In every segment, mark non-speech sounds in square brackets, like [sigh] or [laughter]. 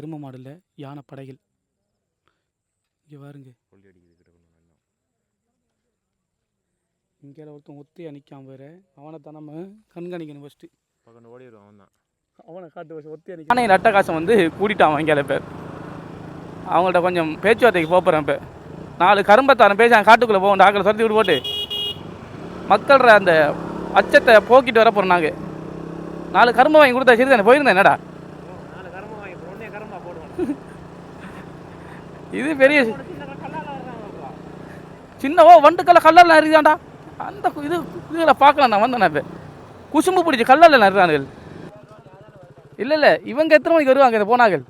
எரும மாடலில் யானை படைகள் இங்கே பாருங்க. இங்கே ஒருத்தன் ஒத்தி நிற்காம வேற. அவனை தான் நம்ம கண்காணிக்கணும் ஃபஸ்ட்டு பக்கம் ஓடி அவன் தான் அவனை காட்டு வச்சு ஒத்தையா நிற்க ஆனால் அட்டகாசம் வந்து கூட்டிட்டான் இங்கே பேர் அவங்கள்ட்ட கொஞ்சம் பேச்சுவார்த்தைக்கு போகிறேன் இப்போ. நாலு கரும்பத்தாரன் பேசி அவன் காட்டுக்குள்ளே போவோம் டாக்டர் துரத்தி விட்டு போட்டு. மக்கள்ற அந்த அச்சத்தை போக்கிட்டு வர போகிறோம் நாங்கள் நாலு கரும்பு வாங்கி கொடுத்தா சரி தானே போயிருந்தேன் என்னடா நாலு கரும்பு வாங்கி ஒன்னே கரும்பா போடுவான் இது பெரிய சின்னவோ வண்டுக்கல்ல கல்லால் நறுதாண்டா அந்த இது இதில் பார்க்கலாம் நான் வந்தேன் இப்போ. குசும்பு பிடிச்சி கல்லால் நறுறானுகள் இல்லை இல்லை இவங்க எத்தனை மணிக்கு வருவாங்க இந்த போனார்கள்?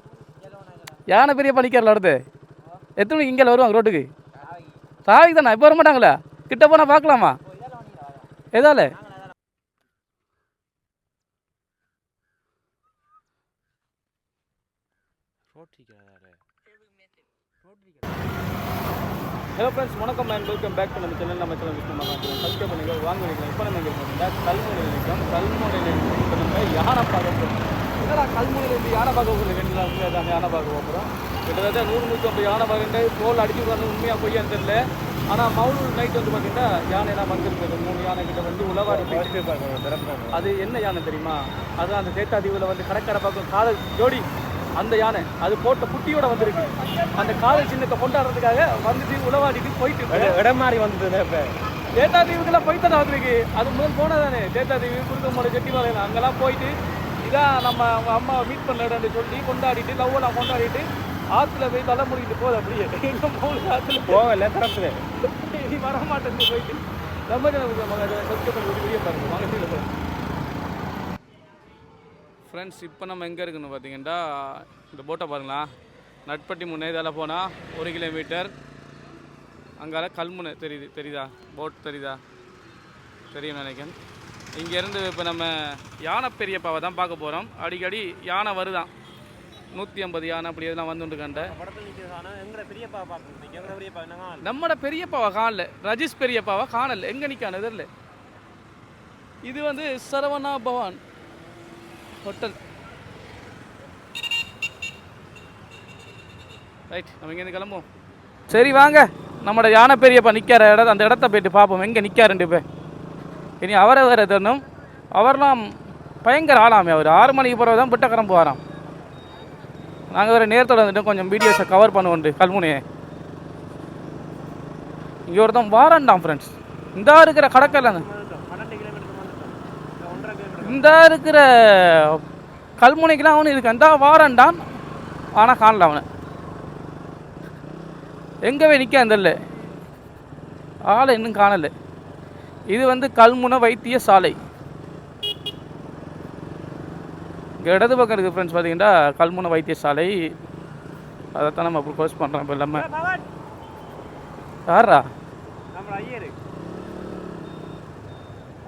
யானை பெரிய பணிக்காரில் அடுத்து? எத்தனை மணிக்கு இங்கே வருவாங்க ரோட்டுக்கு? சாவிக்கு தானே? இப்போ வர மாட்டாங்களா கிட்ட போனால் பார்க்கலாமா? எதால? ஹலோ ஃப்ரெண்ட்ஸ் வணக்கம் அண்ட் வெல்கம் பேக் டு நம்ம சேனல் நம்ம சேனல் விஷ்ணு மாமா சப்ஸ்கிரைப் பண்ணுங்க வாங்க வைக்கலாம் இப்போ நம்ம எங்கே இருக்கோம் கல்முனையில் இருக்கோம். கல்முனையில் இப்போ நம்ம யானை பார்க்க போகிறோம் என்னடா கல்முனையில் இருந்து யானை பார்க்க போகிறோம் ரெண்டு நாள் தான் யானை பார்க்க போகிறோம் கிட்டத்தட்ட நூறு நூற்றம்பது யானை பார்க்கிட்டு தோல் அடிச்சு விடுறாங்க. உண்மையாக பொய்யான்னு தெரியல. ஆனால் மவுனூர் நைட் வந்து பார்த்தீங்கன்னா யானை தான் வந்திருக்குது. மூணு யானை கிட்ட வந்து உலவாடி அது என்ன யானை தெரியுமா? அது அந்த சேத்தாதீவில் வந்து கடற்கரை பக்கம் காதல் ஜோடி. அந்த யானை அது போட்ட குட்டியோட வந்திருக்கு. அந்த காதல் சின்னத்தை கொண்டாடுறதுக்காக வந்துட்டு உளவாடிட்டு போயிட்டு. இடம் மாறி வந்தது இப்போ. சேத்தாதீவுக்கெல்லாம் போயிட்டு தான் வந்திருக்கு அது முதல் போனதானே. சேத்தாதீவு குறுக்கமோட செட்டிமலையில் அங்கெல்லாம் போயிட்டு இதான் நம்ம அவங்க அம்மா மீட் பண்ண இடம்னு சொல்லி கொண்டாடிட்டு லவ்வெல்லாம் கொண்டாடிட்டு ஆற்றுல போய் தலை முடிக்கிட்டு போகுது அப்படியே. இன்னும் போகுது ஆற்றுல போகல திறப்புது நீ வர மாட்டேன்னு போயிட்டு. நம்ம சப்ஸ்கிரைப் பண்ணி வீடியோ பாருங்க. வாங்க ஃப்ரெண்ட்ஸ் இப்போ நம்ம எங்கே இருக்குன்னு பார்த்தீங்கன்னா இந்த போட்டை பாருங்களா. நட்பட்டி முன்னே இதால் போனால் ஒரு கிலோமீட்டர் அங்கால கல்முனை தெரியுது தெரியுதா? போட் தெரியுதா? தெரியும் நினைக்கிறேன். இங்கேருந்து இப்போ நம்ம யானை பெரியப்பாவை தான் பார்க்க போகிறோம் அடிக்கடி யானை வருதான். நூற்றி ஐம்பது யானை அப்படி எதெல்லாம் வந்துட்டு கண்ட. படத்தில் நிற்கிறது ஆனால் எங்களை பெரியப்பா பார்க்கணும் எங்களை பெரியப்பா என்னங்க நம்மட பெரியப்பாவை காணல. ரஜிஷ் பெரியப்பாவை காணல. எங்க நிக்கான தெரியல. இது வந்து சரவணா பவான். ஹோட்டல். ரைட் நம்ம இங்கேருந்து கிளம்புவோம். சரி வாங்க. நம்மட யானை பெரியப்பா நிற்கிற இடம் அந்த இடத்த போயிட்டு பார்ப்போம் எங்கே நிற்காருண்டு இப்போ இனி அவரை வேறு தரணும். அவர்லாம் பயங்கர ஆளாமே அவர். ஆறு மணிக்கு பிறகு தான் புட்டை கிளம்பு வாராம் நாங்கள் வேறு நேரத்தோட வந்துட்டு கொஞ்சம் வீடியோஸை கவர் பண்ணுவோண்டு கல்முனையை. இங்கே ஒருத்தன் வாரண்டாம் ஃப்ரெண்ட்ஸ் இந்த இருக்கிற கடற்கரை பன்னெண்டு கிலோமீட்டர் வந்துட்டோம் இந்த ஒன்றரை கிலோமீட்டர் இந்த இருக்கிற கல்முனைக்கெல்லாம் அவனு இருக்கு இந்த வாரண்டான். ஆனால் காணல அவனை. எங்கவே நிற்க அந்த ஆளை இன்னும் காணல. இது வந்து கல்முனை வைத்திய சாலை. இடது பக்கம் இருக்குது ஃப்ரெண்ட்ஸ் பார்த்தீங்கன்னா கல்முனை வைத்தியசாலை அதைத்தான் நம்ம இப்போ க்ளோஸ் பண்ணுறோம் இப்போ பவன் யாரா ஐயரு.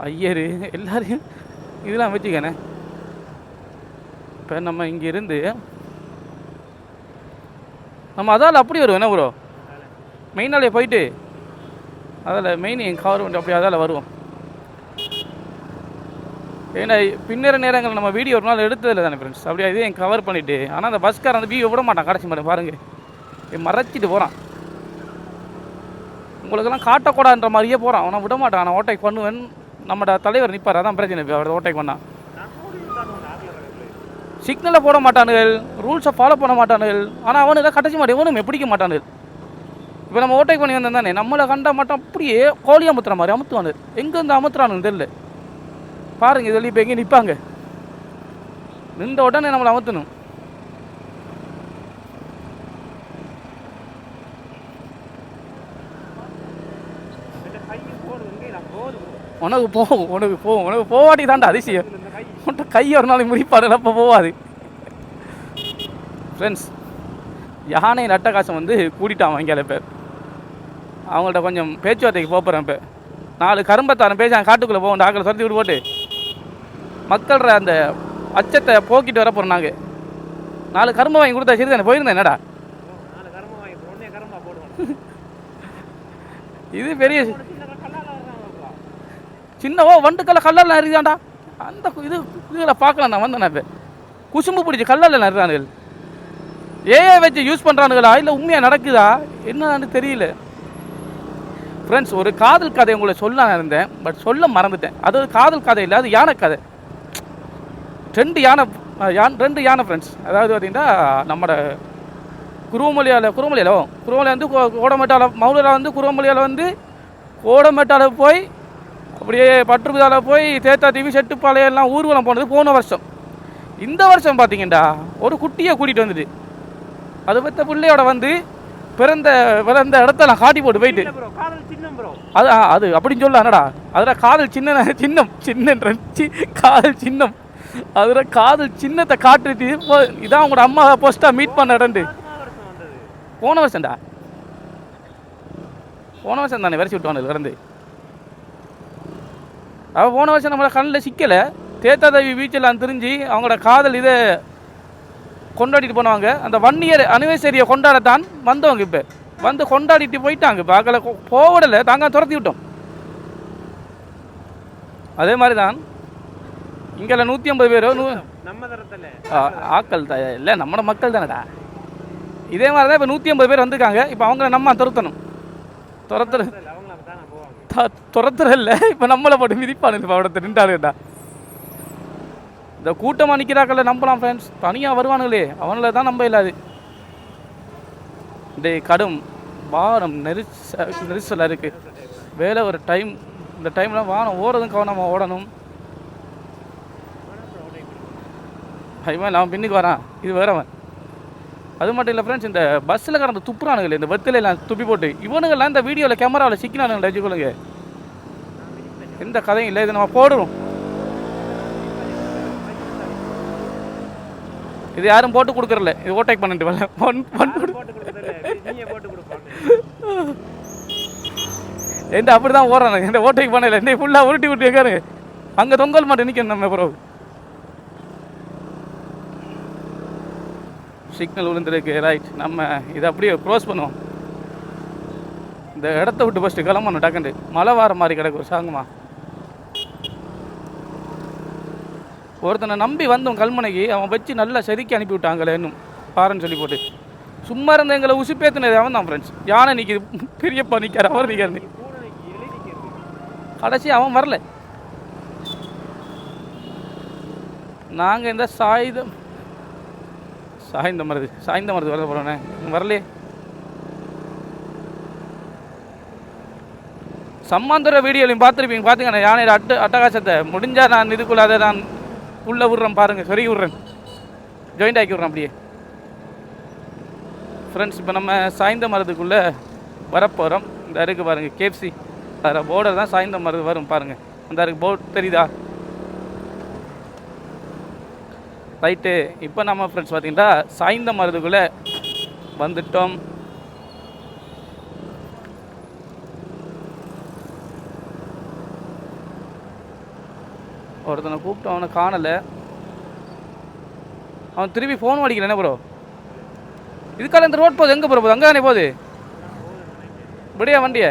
ஐயரு. எல்லாரையும் இதெல்லாம் வச்சுக்கண்ணே இப்போ நம்ம இங்கே இருந்து நம்ம அதால் அப்படி வருவோம். என்ன ப்ரோ மெயினாலே போயிட்டு அதில் மெயின் என் கவர் பண்ணி அப்படி அதால் வருவோம். ஏன்னா பின்னர நேரங்கள் நம்ம வீடியோ ஒரு நாள் எடுத்ததில்ல தானே ஃப்ரெண்ட்ஸ் அப்படியே இதே என் கவர் பண்ணிவிட்டு ஆனால் அந்த பஸ்காரன் அந்த வீடியோ விட மாட்டான். கடைசி மாதிரி பாருங்கள் மறைச்சிட்டு போகிறான் உங்களுக்கெல்லாம் காட்டக்கூடாதுன்ற மாதிரியே போகிறான் அவனை விட மாட்டான். நான் ஓட்டை பண்ணுவேன். நம்மட தலைவர் நிற்பார் அதான் பிரச்சனை. இப்போ அவர் ஓட்டை பண்ணால் சிக்னலை போட மாட்டானுகள் ரூல்ஸை ஃபாலோ பண்ண மாட்டானுகள். ஆனால் அவனுக்கு கட்டச்சி மாட்டேன் இவனும் பிடிக்க மாட்டானுகள்? இப்போ நம்ம ஓட்டை பண்ணி வந்தோம் தானே? நம்மளை கண்டா மாட்டோம் அப்படியே கோழி அமுத்துற மாதிரி அமுத்துவானு எங்கேருந்து அமுத்துறானுன்னு தெரியல. பாருங்க இதில் இப்போ எங்கேயும் நிற்பாங்க நின்ற உடனே நம்மளை அமுத்தணும் இந்த கையும் போடுது எங்கே நான் போகுது உனக்கு போகும் உனக்கு போகும் உனக்கு போவாட்டி தாண்டா அதிசயம். உன்ட்ட கை ஒரு நாளைக்கு முடிப்பாரு அப்போ போவாது. ஃப்ரெண்ட்ஸ் யானை நட்டகாசம் வந்து கூட்டிட்டான் அவங்கள பேர் அவங்கள்ட்ட கொஞ்சம் பேச்சுவார்த்தைக்கு போகிறேன் இப்போ. நாலு கரும்பத்தாரன் பேசி அவன் காட்டுக்குள்ளே போவோம் ஆக்களை துரத்தி விட்டு போட்டு. மக்கள்ற அந்த அச்சத்தை போக்கிட்டு வர போகிறோம் நாங்கள் நாலு கரும்பு வாங்கி கொடுத்தா சரி தானே போயிருந்தேன் என்னடா இது பெரிய சின்னவோ வண்டுக்கல்ல கல்லால் நறுதாண்டா அந்த இது இதில் பார்க்கலாம் நான் வந்தேன் நான் இப்போ. குசும்பு பிடிச்சி கல்லால் நறுறானுகள் ஏஐ வச்சு யூஸ் பண்ணுறானுங்களா இல்லை உண்மையாக நடக்குதா? என்னன்னு தெரியல. ஃப்ரெண்ட்ஸ் ஒரு காதல் கதை உங்களை சொல்ல இருந்தேன் பட் சொல்ல மறந்துட்டேன். அது ஒரு காதல் கதை இல்லை அது யானை கதை. ரெண்டு யானை யான் ரெண்டு யானை ஃப்ரெண்ட்ஸ் அதாவது பார்த்திங்கன்னா நம்மளோட குருவமொழியால் குருவமொழியில் வந்து கோடமேட்டால மௌலில் வந்து குருவமொழியால் வந்து கோடமேட்டால போய் அப்படியே பற்றுப்புதால போய் தேத்தா தீவி செட்டுப்பாளையம் எல்லாம் ஊர்வலம் போனது போன வருஷம். இந்த வருஷம் பார்த்தீங்கன்னா ஒரு குட்டியை கூட்டிகிட்டு வந்துட்டு அது பெற்ற பிள்ளையோட வந்து பிறந்த பிறந்த இடத்தெல்லாம் காட்டி போட்டு போயிட்டு. அது அது அப்படின்னு சொல்ல என்னடா அதில் காதல் சின்ன சின்னம் சின்ன காதல் சின்னம். அதில் காதல் சின்னத்தை காட்டுட்டு இதான் உங்களோட அம்மா போஸ்ட்டாக மீட் பண்ண இடண்டு வந்தது. போன வருஷம்டா. போன வருஷம் தானே வரைச்சி விட்டுவானு இருந்து. அவள் போன வருஷம் நம்மளை கண்ணில் சிக்கலை. தேத்தாதேவி பீச்செல்லாம் தெரிஞ்சு அவங்களோட காதல் இதை கொண்டாடிட்டு போனவங்க. அந்த ஒன் இயர் அனிவர்சரியை கொண்டாடத்தான் வந்தவங்க இப்போ. வந்து கொண்டாடிட்டு போயிட்டாங்க இப்போ. அக்களை போவிடலை தாங்க துரத்தி விட்டோம். அதே மாதிரி தான் இங்கே நூற்றி ஐம்பது பேரோ நூ நம்ம தரத்துல. ஆ, ஆக்கள் த இல்லை நம்மளோட மக்கள் தானடா. இதே மாதிரி தான் இப்போ நூற்றி ஐம்பது பேர் வந்திருக்காங்க. இப்போ அவங்கள நம்ம துரத்தணும். துரத்துற அவங்க அப்படித்தானே போவாங்க த- துரத்துற இப்போ நம்மளை போட்டு மிதிப்பானு இப்போ அவடத்தை நின்றாருடா இந்த கூட்டமாக நிற்கிறாக்கல்ல நம்பலாம் ஃப்ரெண்ட்ஸ் தனியாக வருவானுங்களே. அவங்கள தான் நம்ப இல்லாது. இந்த கடும் வாரம் நெரிச நெரிசலாக இருக்குது வேலை ஒரு டைம் இந்த டைமில் வானம் ஓடுறதும் கவனமாக ஓடணும். இவன் அவன் பின்னுக்கு வரான். இது வேறவன். அது மட்டும் இல்லை ஃப்ரெண்ட்ஸ் இந்த பஸ்ஸில் கடந்து துப்புறானுங்களே இந்த வெத்தில எல்லாம் துப்பி போட்டு இவனுங்கெல்லாம் இந்த வீடியோவில் கேமராவில் சிக்கினானுங்களே வச்சுக்கொள்ளுங்க எந்த கதையும் இல்லை இதை நம்ம போடுறோம். இது யாரும் போட்டு கொடுக்குறல இது ஓட்டேக் பண்ணிட்டு வரல ஒன் ஒன் எந்த அப்படி தான் ஓடுறானுங்க? இந்த ஓட்டேக் பண்ணல? என்ன ஃபுல்லாக உருட்டி விட்டு இருக்காரு அங்கே தொங்கல் மாட்டேன் நிற்கணும் நம்ம ப்ரோ சிக்னல் விழுந்துருக்கு ரைட் நம்ம இதை அப்படியே க்ளோஸ் பண்ணுவோம். இந்த இடத்த விட்டு ஃபஸ்ட்டு கிளம்பணும் டக்குண்டு மழை வார மாதிரி கிடக்கு ஒரு சாங்குமா ஒருத்தனை நம்பி வந்தோம் கல்முனைக்கு அவன் வச்சு நல்லா செதுக்கி அனுப்பி விட்டாங்களே இன்னும் பாருன்னு சொல்லி போட்டு. சும்மா இருந்த எங்களை உசுப்பேத்துனது அவன் தான் ஃப்ரெண்ட்ஸ் யானை நிற்கிது பெரியப்பா நிற்கார் அவர் நிற்கிறது கடைசி அவன் வரல. நாங்கள் இந்த சாயுதம் சாய்ந்த மருது சாய்ந்த மருது வரத போகிறோண்ணே வரலையே சம்மாந்துர வீடியோலையும் பார்த்துருப்பீங்க. பார்த்தீங்கன்னா யானையோட அட்டு அட்டகாசத்தை. முடிஞ்சால் நான் இதுக்குள்ள அதை நான் உள்ளே விட்றேன் பாருங்கள் சொருகி விட்றேன் ஜாயிண்ட் ஆக்கி விட்றேன் அப்படியே. ஃப்ரெண்ட்ஸ் இப்போ நம்ம சாய்ந்த மரத்துக்குள்ளே வரப்போகிறோம் இந்த அருக்கு பாருங்கள் கேப்சி அதில் போர்டர் தான் சாய்ந்த மருது வரும் பாருங்கள் அந்த அருக்கு போர்டு தெரியுதா? ரைட்டு இப்போ நம்ம ஃப்ரெண்ட்ஸ் பார்த்தீங்கன்னா சாய்ந்த மருதுக்குள்ளே வந்துட்டோம். ஒருத்தனை கூப்பிட்டு அவனை காணலை. அவன் திருப்பி ஃபோன் அடிக்கல என்ன ப்ரோ இதுக்கால இந்த ரோட் போகுது எங்கே ப்ரோ போகுது? அங்கே தானே போகுது? இப்படியா வண்டியை?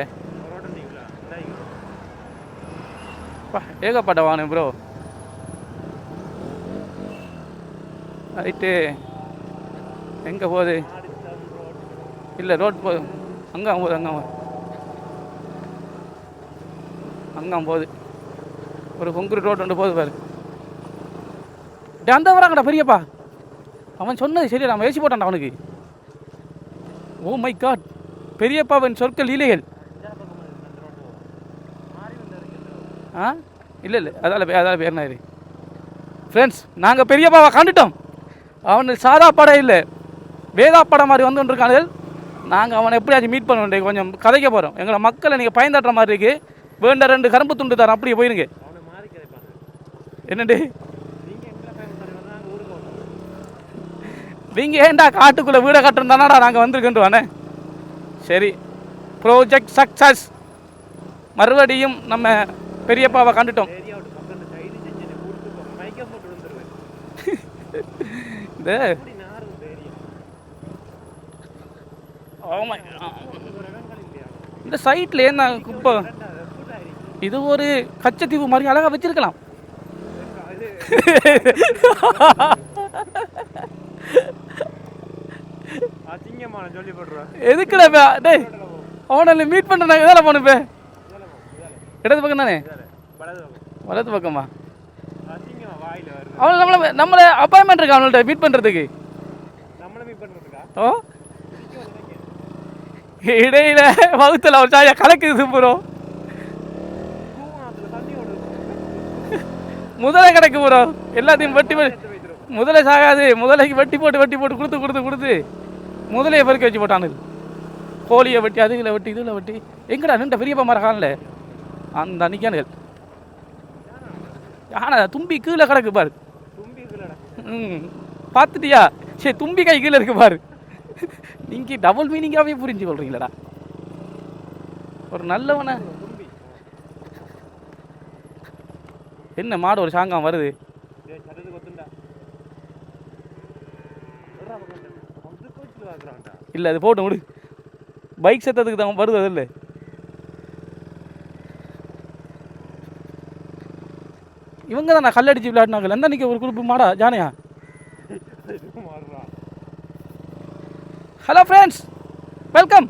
ஏகப்பட்ட வாகனம் ப்ரோ ரைட்டு எங்கே போகுது? இல்லை ரோட் போகுது அங்கே போகுது. அங்கே அங்கே போகுது. ஒரு கொங்குரு ரோட் ஒன்று போகுது பாரு. டே அந்த வராங்கடா பெரியப்பா. அவன் சொன்னது சரி நம்ம ஏசி போட்டான்டா அவனுக்கு. ஓ மை காட் பெரியப்பாவின் சொற்கள் இலைகள் ஆ? இல்லை இல்லை. அதால் அதால் பேர் நாயிரு ஃப்ரெண்ட்ஸ் நாங்கள் பெரியப்பாவை கண்டுட்டோம். அவன் சாதா படம் இல்லை. வேதா படம் மாதிரி வந்து இருக்காங்க நாங்கள் அவனை எப்படியாச்சும் மீட் பண்ண வேண்டிய கொஞ்சம் கதைக்க போகிறோம் எங்களை மக்களை நீங்கள் பயந்தாட்டுற மாதிரி இருக்கு. வேண்ட ரெண்டு கரும்பு துண்டு தரேன். அப்படியே போயிருங்க. அவனை என்னண்டு நீங்கள் ஏன்டா காட்டுக்குள்ளே வீடை கட்டுறோம் நாங்கள் வந்திருக்கோன்ட்டு சரி. ப்ரோஜெக்ட் சக்ஸஸ் மறுபடியும் நம்ம பெரியப்பாவை கண்டுட்டோம் ஏரியா விட்டு பக்கம் கைது செஞ்சு கூட்டு போங்க மைக்க போட்டு விழுந்துருவேன் இந்த நார் இந்த இந்த சைட்டில் என்ன குப்பை? இது ஒரு கச்சத்தீவு மாதிரி அழகாக வச்சிருக்கலாம். எதுக்குடா? டேய் அவனை மீட் பண்ணுறேன் எதால போன இப்போ இடது பக்கம் தானே? வலது பக்கம் வலது பக்கமா அசிங்கமா வாயில வருது அவன் நம்மள நம்மள அப்பாயின்மெண்ட் இருக்கா அவங்கள்ட்ட மீட் பண்ணுறதுக்கு நம்மள மீட் பண்ணுறதுக்கா ஓ? இடையில வகுத்துல ஒரு சாயா கலக்குது ப்ரோ முதலை கிடக்கு ப்ரோ எல்லாத்தையும் வெட்டி முதலை சாகாது. முதலைக்கு வெட்டி போட்டு வெட்டி போட்டு கொடுத்து கொடுத்து கொடுத்து. முதலையை பெருக்க வச்சு போட்டானு. கோழியை வெட்டி அதுகளை வெட்டி இதில் வெட்டி. எங்கடா நின்ற பெரியப்பா மர காணல அந்த அன்னைக்கானுகள் யானை தும்பி கீழே கிடக்கு பாரு. ம். பார்த்துட்டியா? சரி தும்பி கை கீழே இருக்கு பாரு. நீங்க டபுள் மீனிங்காகவே புரிஞ்சு கொள்றீங்களடா. ஒரு நல்லவனை. தும்பி என்ன மாடு ஒரு சாங்கம் வருது? இல்லை அது போட்டு விடு பைக் சத்தத்துக்கு தான் வருது அது இல்லை. இவங்க தான் நான் கல்லடிச்சு விளையாடினாங்க எந்த அன்னைக்கு ஒரு குரூப் மாடா ஜானையா? ஹலோ ஃப்ரெண்ட்ஸ் வெல்கம்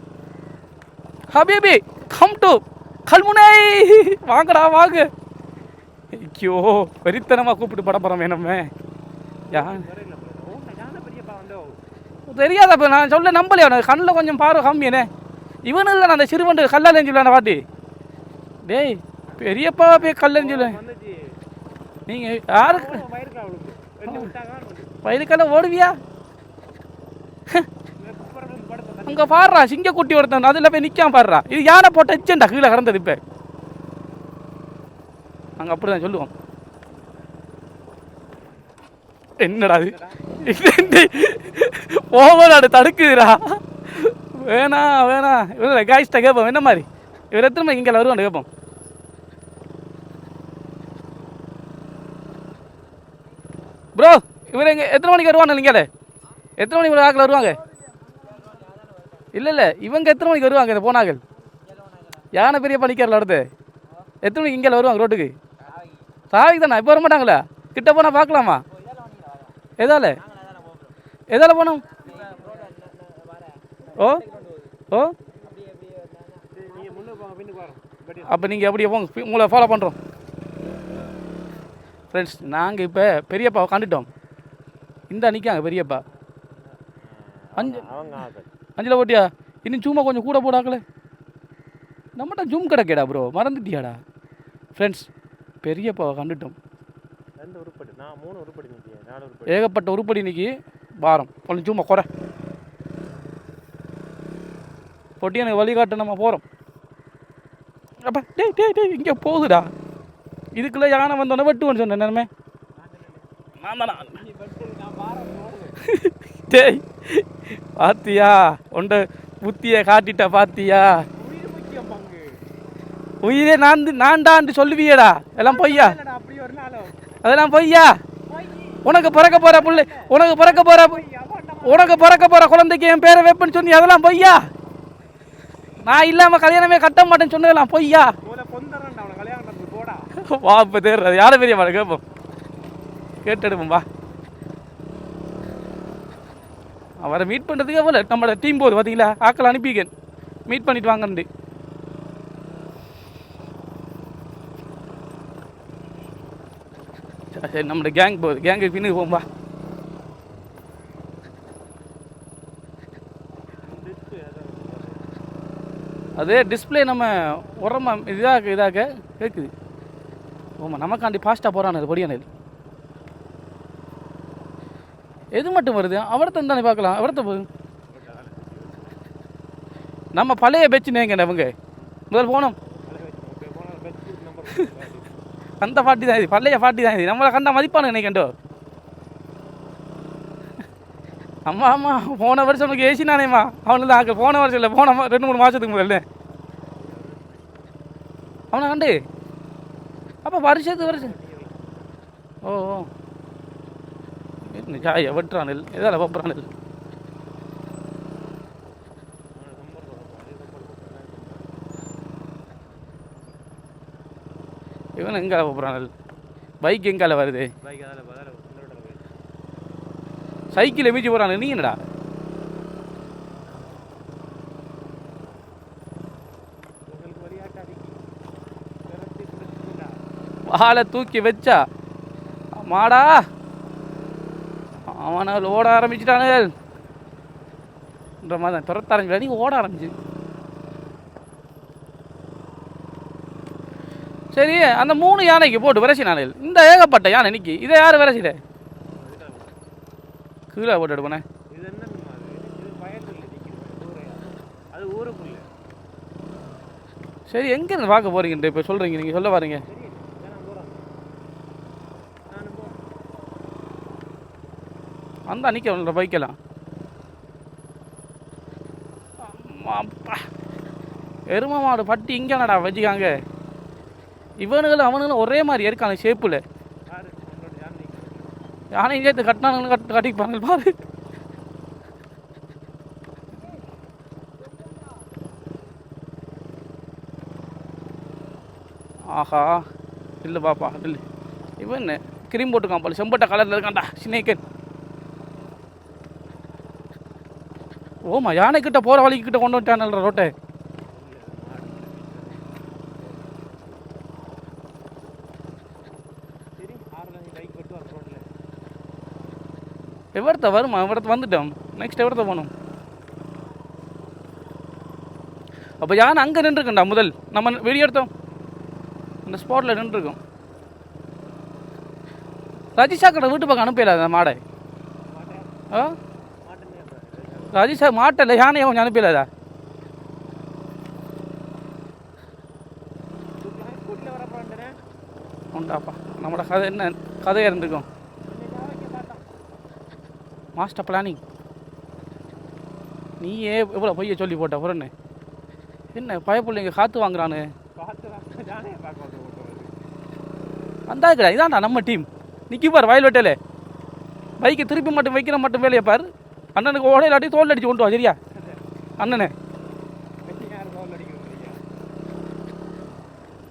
ஹபீபி கம் டு கல்முனை. வாங்கடா வாங்க. ஐயோ வெறித்தனமாக கூப்பிட்டு பட போகிறோமே நம்ம யா. வரையில ஓ பெரியப்பா தெரியாதப்ப நான் சொல்ல நம்பலையா? கண்ணில் கொஞ்சம் பாரு கம்மியனே இவனு இல்லை அந்த சிறுவண்டு கல்லாலேன்னு விளையாண்ட பாட்டி டேய் பெரியப்பா போய் கல்லன்னு நீங்கள் யாருக்கு? வயிறுக்கா அவளுக்கு ரெண்டு விட்டாங்க வயலுக்கெல்லாம் ஓடுவியா? [laughs] அங்கே பாடுறா சிங்கக்குட்டி ஒருத்தன் அதில் போய் நிற்காம பாடுறா இது யானை போட்ட எச்சண்டா கீழே கிடந்தது இப்போ? நாங்கள் அப்படி தான் சொல்லுவோம். என்னடா இது? ஓவராடு தடுக்குதுடா. வேணா வேணா. இவர் காய்ஸ்ட்டை கேட்போம். என்ன மாதிரி? இவர் எத்தனை மணிக்கு இங்கே வருவான் கேட்போம். ப்ரோ இவர் எங்கே எத்தனை மணிக்கு வருவாங்க நீங்கள் எத்தனை மணிக்கு ஆக்கில் வருவாங்க? இல்லை இல்லை இவங்க எத்தனை மணிக்கு வருவாங்க இந்த போனார்கள் யானை பெரிய பணிக்காரில் அடுத்து? எத்தனை மணிக்கு இங்கே வருவாங்க ரோட்டுக்கு? சாவிக்கு தானே? இப்போ வர மாட்டாங்களா கிட்ட போனால் பார்க்கலாமா? எதால? எதால போனோம் ஓ ஓ. அப்போ நீங்கள் அப்படியே போங்க உங்களை ஃபாலோ பண்ணுறோம் ஃப்ரெண்ட்ஸ் நாங்கள் இப்போ பெரியப்பாவை கண்டுட்டோம். இந்த நிற்காங்க பெரியப்பா. அஞ்சு அஞ்சில் போட்டியா? இன்னும் சும்மா கொஞ்சம் கூட போடாக்கல நம்மகிட்ட ஜூம் கிடக்கேடா ப்ரோ மறந்துட்டியாடா. ஃப்ரெண்ட்ஸ் பெரியப்பாவை கண்டுட்டோம். ரெண்டு உருப்படி நான் மூணு உருப்படி நிற்கிறேன் நாலு உருப்படி. ஏகப்பட்ட உருப்படி இன்னைக்கு வாரம். கொஞ்சம் சும்மா குறை. பொட்டி எனக்கு வழிகாட்ட நம்ம போகிறோம் அப்பா டேய் டேய் டேய் இங்கே போகுதுடா. இதுக்குள்ளே யானை வந்தோடனே வெட்டுவேன்னு சொன்னேன். நேரமே நான் தானா டேய் பாத்தியா? உண்ட புத்தியை காட்டிட்ட பாத்தியா? உயிர் நான் நான்டான்னு சொல்லுவியேடா. எல்லாம் பொய்யா? அதெல்லாம் பொய்யா? உனக்கு பிறக்க போற புள்ளை உனக்கு பிறக்க போற உனக்கு பிறக்க போற குழந்தைக்கு என் பேரை வைப்பேன்னு சொன்னி அதெல்லாம் பொய்யா? நான் இல்லாம கல்யாணமே கட்ட மாட்டேன்னு சொன்னதெல்லாம் பொய்யா முதல்ல கொந்தரண்டா அவனை கல்யாணம் பண்ணி வா இப்போ தேடுறது யாரை பெரிய மாடு? கேட்போம் கேட்டெடுப்போம் வா. அவரை மீட் பண்ணுறதுக்கே போல. நம்மளோட டீம் போகுது பார்த்தீங்களா ஆக்கள் அனுப்பிக்கேன் மீட் பண்ணிட்டு வாங்கண்டு சரி, சரி நம்மளோட கேங் போகுது கேங்கு பின்னுக்கு போகும்பா அதே டிஸ்பிளே டிஸ்ப்ளே நம்ம உரமா இதாக இதாக கேட்குது ஆமாம் நமக்காண்டி ஃபாஸ்ட்டாக போகிறான் அது பொடியானது எது மட்டும் வருது? அவரத்தை தானே பார்க்கலாம். அவரத்தை போகுது நம்ம பழைய பெச்சு நேங்க அவங்க முதல் போனோம். அந்த பாட்டி தான் இது. பழைய பாட்டி தான் இது. நம்மளை கண்டா மதிப்பானு நினைக்கண்டோ அம்மா அம்மா போன வருஷம் உனக்கு ஏசி நானேம்மா. அவனு தான் அங்கே போன வருஷம் இல்லை போன ரெண்டு மூணு மாதத்துக்கு முதல்ல. அவனை கண்டு. அப்போ வருஷத்துக்கு வருஷம் ஓ ஓ. என்ன ஜாய வெட்டுறானில் எதால பப்புறானில் இவன் எங்கால பப்புறானில் பைக் எங்கால வருது? சைக்கிள் எமிச்சு போகிறான் நீ என்னடா? வாழை தூக்கி வச்சா? மாடா அவனை ஓட ஆரம்பிச்சிட்டானுங்கள் என்ற மாதிரி தான் துரத்த ஆரம்பிச்சு நீ ஓட ஆரம்பிச்சு. சரி அந்த மூணு யானைக்கு போட்டு விரசினானுகள் இந்த ஏகப்பட்ட யானை நிக்கி இதை யார் விரசிட கீழே போட்டு எடுப்பனே. சரி எங்கேருந்து பார்க்க போறீங்க இப்போ சொல்கிறீங்க நீங்கள் சொல்ல வரீங்க சரி நான் போகிறேன் நானும் போகிறேன் அந்த நிற்க பைக்கெல்லாம். எரும மாடு பட்டி இங்கே நடா வச்சுக்காங்க? இவனுங்களும் அவனுங்களும் ஒரே மாதிரி இருக்காங்க ஷேப்பில் யாரு யானை சேர்த்து கட்டினாங்களும் கட்டு கட்டிப்பாங்க பாரு. ஆஹா இல்லை பாப்பா இல்லை. இவன் கிரீம் போட்டுக்கான் பாரு செம்பட்ட கலரில் இருக்கான்டா சின்னேக்கன் ஓமா யானை கிட்ட போகிற வழிக்கு கிட்ட கொண்டு வந்துட்டானல்ற ரோட்டை சரி பைக் ரோட்டில் வருமா? எவரத்த வந்துட்டோம். நெக்ஸ்ட் எவர்த்த போகணும்? அப்போ யானை அங்கே நின்றுருக்கண்டா முதல்? நம்ம வெளியே எடுத்தோம். அந்த ஸ்பாட்டில் நின்றுருக்கோம். ரஜிஷா கடை வீட்டு பக்கம் அனுப்பிடல அந்த மாடை. ஆ? ரஜிஷா மாட்டில் யானையை கொஞ்சம் அனுப்பிடலதா உண்டாப்பா நம்மளோட கதை என்ன? கதையாக இருந்திருக்கும்? மாஸ்டர் பிளானிங் நீயே எவ்வளோ பொய்ய சொல்லி போட்ட புறன்னு என்ன பயப்பிள்ளைங்க காற்று வாங்குறானு? பார்த்து ஜானே இதான்டா நம்ம டீம் நிற்கி பார் வயல் வெட்டலே. பைக்கை திருப்பி மட்டும் வைக்கிற மட்டும் வேலையை பார். அண்ணனுக்கு ஓட இல்லாட்டி தோல் அடிச்சு கொண்டு வா சரியா அண்ணனே யார்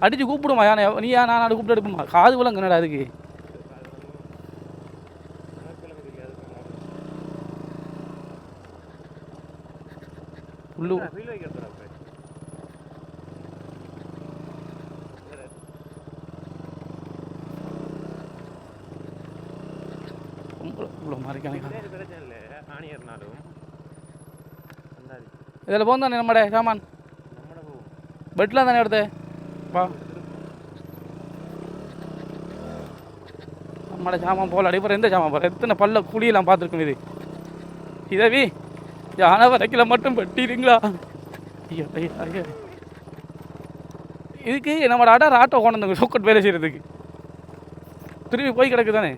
அடிச்சு கூப்பிடுமா யானை நீ யா நான் கூப்பிட்டு எடுப்புமா காது விலங்குனடா அதுக்கு உள்ளு வீல் வைக்கிறதுடா போய் இவ்வளோ மாதிரிக்கானே இது பிரச்சனை இல்லை ஆணி ஏறினாலும் அந்தாதி இதில் போந்தானே நம்மட சாமான்? பெட்லாம் தானே எடுத்து? பா நம்மட சாமான் போகல அடிப்பற எந்த சாமான் போகிற எத்தனை பல்ல குழியெல்லாம் பார்த்துருக்கோம் இது. இதவி யானை வரைக்கில் மட்டும் வெட்டிடுங்களா ஐயோ ஐயோ ஐயோ. இதுக்கு நம்மளோட அடார் ஆட்டோ கொண்டு வந்து சொக்கட் வேலை செய்கிறதுக்கு திரும்பி போய் கிடக்கு தானே?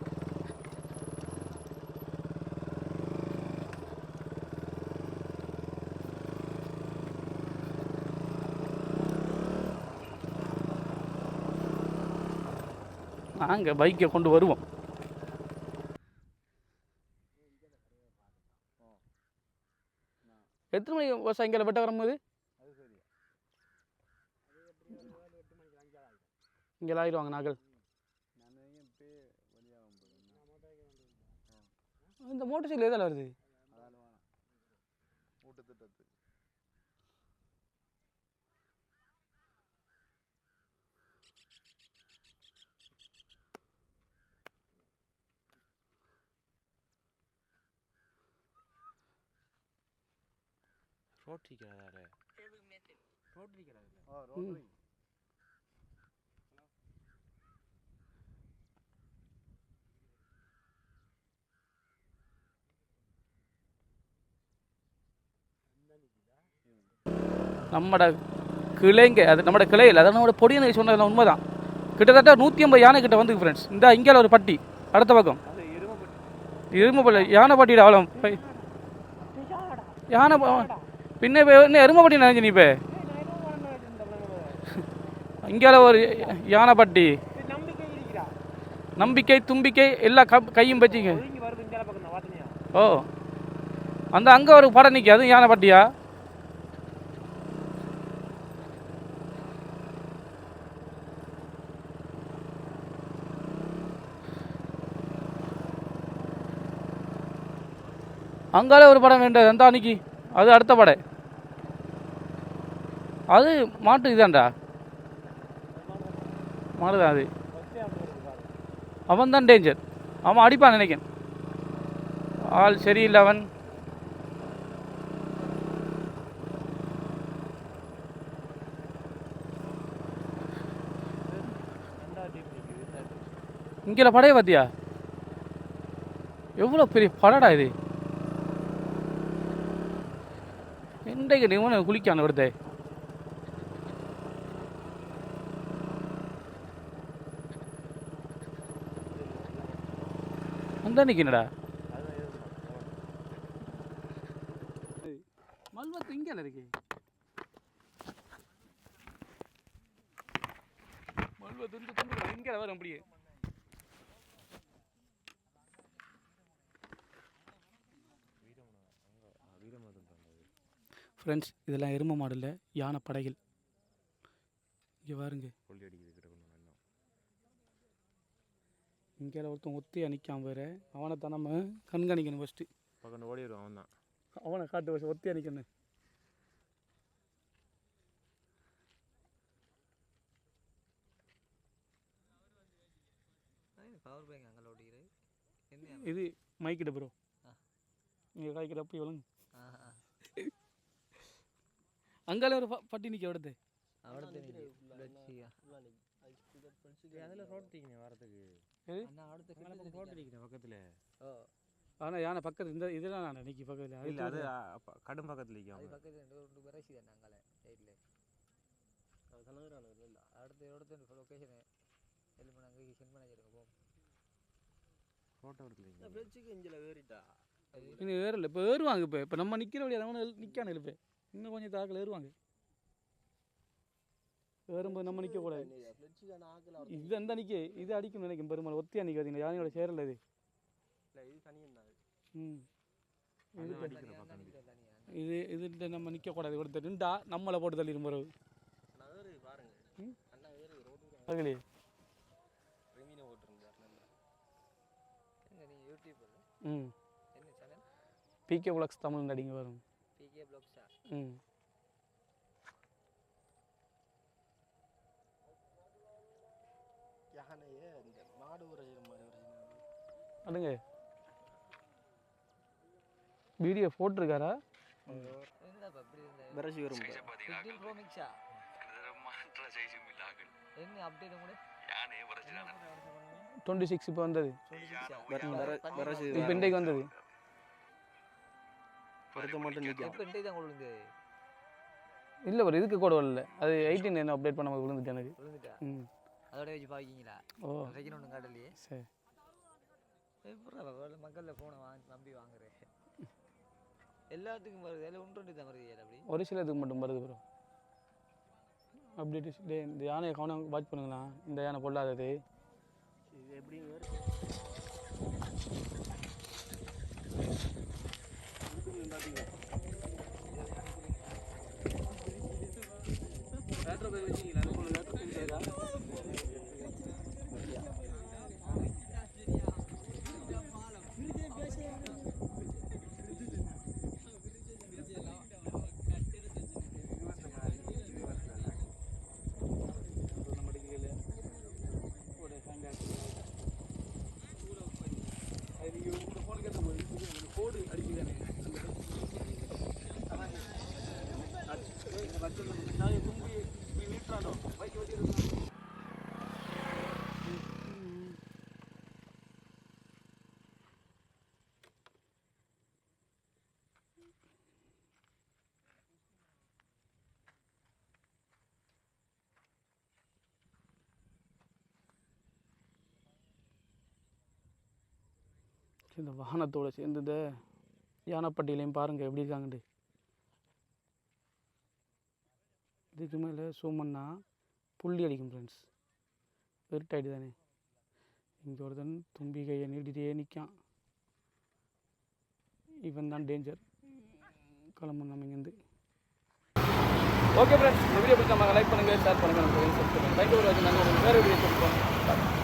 நாங்கள் பைக்கை கொண்டு வருவோம். எத்தனை மணிக்கு சாயங்காலம் வெட்ட வரும்போது? இங்கே ஆயிடுவாங்க நாங்கள் இந்த மோட்டர் சைக்கிள் எதில் வருது? ரோட்டி கிடாது ம். நம்மட கிளைங்க அது நம்மட கிளையில் அது நம்மளோட பொடியனை சொன்னதில் உண்மைதான். கிட்டத்தட்ட நூற்றி ஐம்பது யானை கிட்ட வந்து ஃப்ரெண்ட்ஸ் இந்த இங்கே ஒரு பட்டி அடுத்த பக்கம். எருமைப்பள்ளி யானை பட்டியில் அவ்வளோ பை- யானை பின்ன இப்போ என்ன எருமைப்பட்டி நினைஞ்சு நீ இப்போ? இங்கே ஒரு யானைப்பட்டி. நம்பிக்கை தும்பிக்கை எல்லா க கையும் வச்சிங்க ஓ. அந்த அங்கே ஒரு படம் நிற்கி அதுவும் யானைப்பட்டியா? அங்காலே ஒரு படம் வேண்டாம் எந்த அன்னைக்கு அது அடுத்த படம். அது மாட்டு இதான்டா. மாடுதான் அது. அவன் தான் டேஞ்சர் அவன் அடிப்பான் நினைக்கிறேன். ஆள் சரியில்லை அவன். இங்கே படைய பார்த்தியா? எவ்வளோ பெரிய படடா இது. இன்றைக்கு நீ குளிக்கான ஒருத்தே அதுதான் எதிர்பார்த்தேன். மல்வத்து இங்கே இருக்கு? மல்வத்து இந்த துண்டு இங்கே வர அப்படியே ஃப்ரெண்ட்ஸ் இதெல்லாம் எரும மாடல்ல யானை படைகள். இங்கே பாருங்க கொல்லி அடிக்குது கிட்ட கொண்டு நல்லா இங்கே ஒருத்தன் ஒத்தி அணிக்காம வேற அவனை தான் நம்ம கண்காணிக்கணும் ஃபஸ்ட்டு பக்கம் ஓடி வருவான் அவன் தான் அவனை காட்டு ஃபஸ்ட் ஒத்தி அணிக்கணும் பவர் பேங்க் அங்கே ஓட்டிக்கிறது என்ன இது மைக்கிட்ட ப்ரோ ஆ. இங்கே காய்க்கிற அப்படி விளங்கு ஆஹா. அங்கால ஒரு ப- பட்டி நிற்க விடுது അവിടെ തന്നെ ലക്ഷ്യ அதில் ரோட் தீக்கணும் பக்கத்தில். ஆனால் யானை இந்த இதெல்லாம் நான் நினைக்கி பக்கத்தில். இல்லை அது கடும் பக்கத்தில் நிற்கும் அது இன்னும் ஏறல இப்போ ஏறுவாங்க இப்போ. இப்போ நம்ம நிற்கிற வழியாக நிற்கான இப்போ. இன்னும் கொஞ்சம் தாக்கல ஏறுவாங்க. ஏறும்போது நம்ம நிற்கக்கூடாது இது அந்த நிற்க இது அடிக்கும் நினைக்கும் பெருமாள் ஒத்தியா நிற்காதீங்க யானையோட சேரல இது. ம். இது இது நம்ம நிற்கக்கூடாது ஒருத்தர் நின்றா நம்மளை போட்டு தள்ளிடும் பிறகு. யூடியூப் ம்? பிகே பிளாக்ஸ் தமிழ் நடிங்க வரும். பிகே பிளாக்ஸா ம். யானையே இந்த மாடு உரையிற மாதிரி உரையினாங்க அடுங்க. வீடியோ போட்டிருக்காரா? விரசி வரும் ஃபிஃப்டீன் ப்ரோ. மிக்ஸா என்ன அப்டேட் கூட டுவெண்ட்டி சிக்ஸ் இப்போ வந்தது. இப்போ இன்றைக்கு வந்தது. மட்டும் விழுந்து இல்லை ஒரு இதுக்கு கூட வரல. அது எயிட்டீன் என்ன அப்டேட் பண்ண விழுந்துட்டு எனக்கு. ம். அதோட வச்சு பாக்கிங்களா ஓ செகண்ட் ஒன்று காட்டலையே சரி எப்படி மக்களில் ஃபோனை வாங்கி நம்பி வாங்குறேன் எல்லாத்துக்கும் வருது எல்லாம் ஒன்று ரெண்டு தான் வருது அப்படி ஒரு சிலதுக்கு மட்டும் வருது ப்ரோ அப்டேட் டே இந்த யானையை கவனம் வாட்ச் பண்ணுங்களா இந்த யானை பொல்லாதது இது எப்படி இந்த வாகனத்தோடு சேர்ந்து இந்த யானைப்பட்டியிலையும் பாருங்கள் எப்படி இருக்காங்கண்டு இதுக்கு மேலே சூமன்னா புள்ளி அடிக்கும் ஃப்ரெண்ட்ஸ் இருட்டாயிட்டு தானே இங்கே ஒருத்தன் தும்பி கையை நீட்டிகிட்டே நிற்கான். இவன் தான் டேஞ்சர் கிளம்பு நம்ம இங்கேருந்து. ஓகே ஃப்ரெண்ட்ஸ் இந்த வீடியோ பிடிச்ச லைக் பண்ணுங்கள் ஷேர் பண்ணுங்கள் நம்ம சப்ஸ்கிரைப் பண்ணுங்கள் தேங்க்யூ நாங்கள் வேறு வீடியோ கொடுப்போம்